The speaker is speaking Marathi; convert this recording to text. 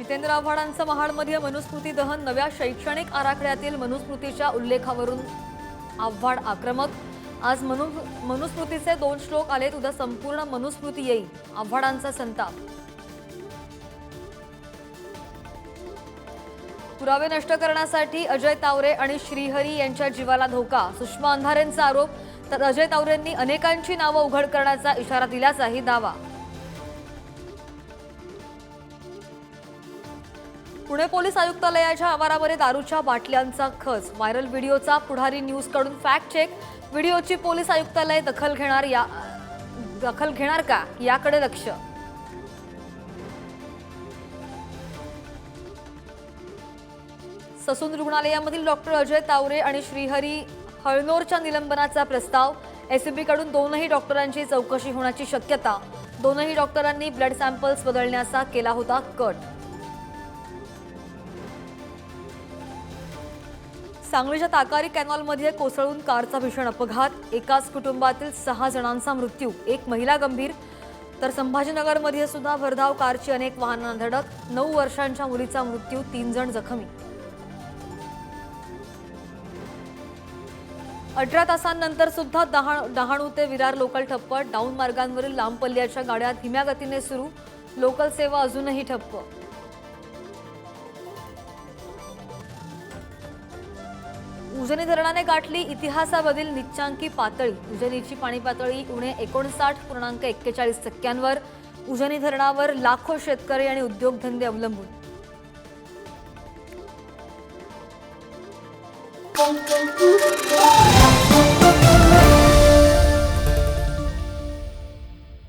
जितेंद्र आव्हाडांचं महाडमध्ये मनुस्मृती दहन नव्या शैक्षणिक आराखड्यातील मनुस्मृतीच्या उल्लेखावरून आव्हाड आक्रमक. आज मनु मनुस्मृतीचे दोन श्लोक आलेत उद्या संपूर्ण मनुस्मृती येईल. आव्हाडांचा संताप. पुरावे नष्ट करण्यासाठी अजय तावरे आणि श्रीहरी यांच्या जीवाला धोका. सुषमा अंधारेंचा आरोप तर अजय तावरेंनी अनेकांची नावं उघड करण्याचा इशारा दिल्याचाही दावा. पुणे पोलीस आयुक्तालयाच्या आवारामध्ये दारूच्या बाटल्यांचा खच. व्हायरल व्हिडिओचा पुढारी न्यूजकडून फॅक्ट चेक. व्हिडिओची पोलीस आयुक्तालय दखल घेणार या दखल घेणार का? याकडे लक्ष. ससून रुग्णालयामधील डॉक्टर अजय तावरे आणि श्रीहरी हळनोरच्या निलंबनाचा प्रस्ताव. एसीबीकडून दोनही डॉक्टरांची चौकशी होण्याची शक्यता. दोनही डॉक्टरांनी ब्लड सॅम्पल्स बदलण्याचा केला होता कट. सांगलीच्या ताकारी कॅनॉलमध्ये कोसळून कारचा भीषण अपघात. एकाच कुटुंबातील सहा जणांचा मृत्यू. एक महिला गंभीर. तर संभाजीनगरमध्ये सुद्धा भरधाव कारची अनेक वाहनांना धडक. नऊ वर्षांच्या मुलीचा मृत्यू तीन जण जखमी. अठरा तासांनंतर सुद्धा डहाणू ते विरार लोकल ठप्प. डाऊन मार्गांवरील लांब पल्ल्याच्या गाड्या धीम्या गतीने सुरू. लोकल सेवा अजूनही ठप्प. उजनी धरणाने गाठली इतिहासामधील निच्चांकी पातळी उजनीची पाणी पातळी उणे एकोणसाठ पूर्णांक एक्केचाळीस टक्क्यांवर उजनी धरणावर लाखो शेतकरी आणि उद्योगधंदे अवलंबून Thank you.